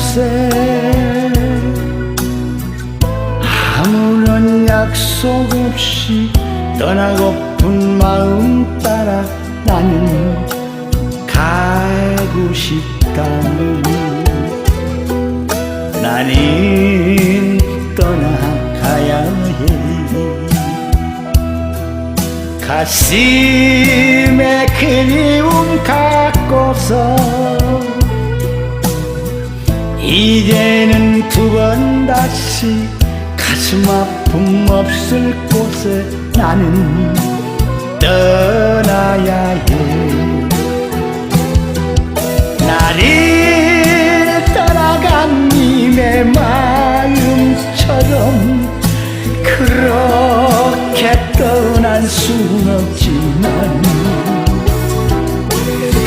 곳에 아무런 약속 없이 떠나고픈 마음 따라 나는 가고 싶다 나는 떠나가야 해. 가슴에 그리움 갖고서 이제는 두 번 다시 가슴 아픔 없을 곳에 나는 떠나야 해. 나를 떠나간 님의 마음처럼 그렇게 떠날 순 없지만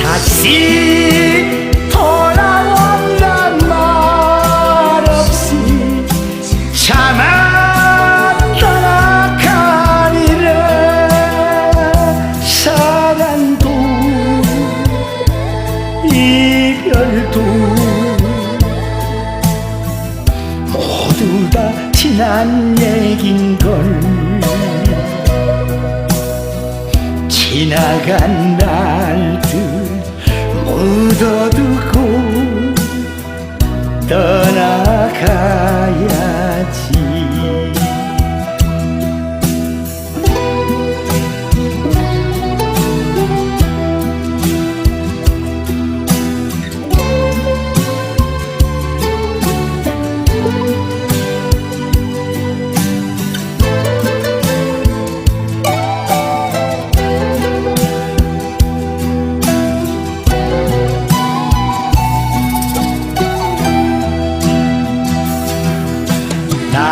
다시 지난 얘긴걸. 지나간 날들 묻어두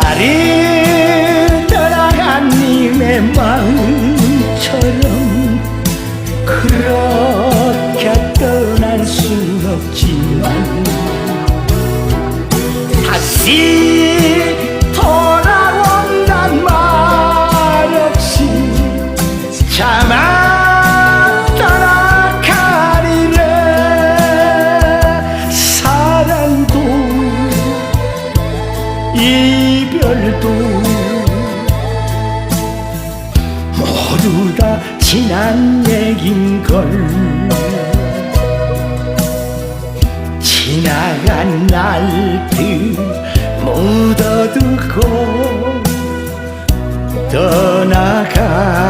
나 이별도 모두 다 지난 얘긴걸. 지나간 날들 묻어두고 떠나가야지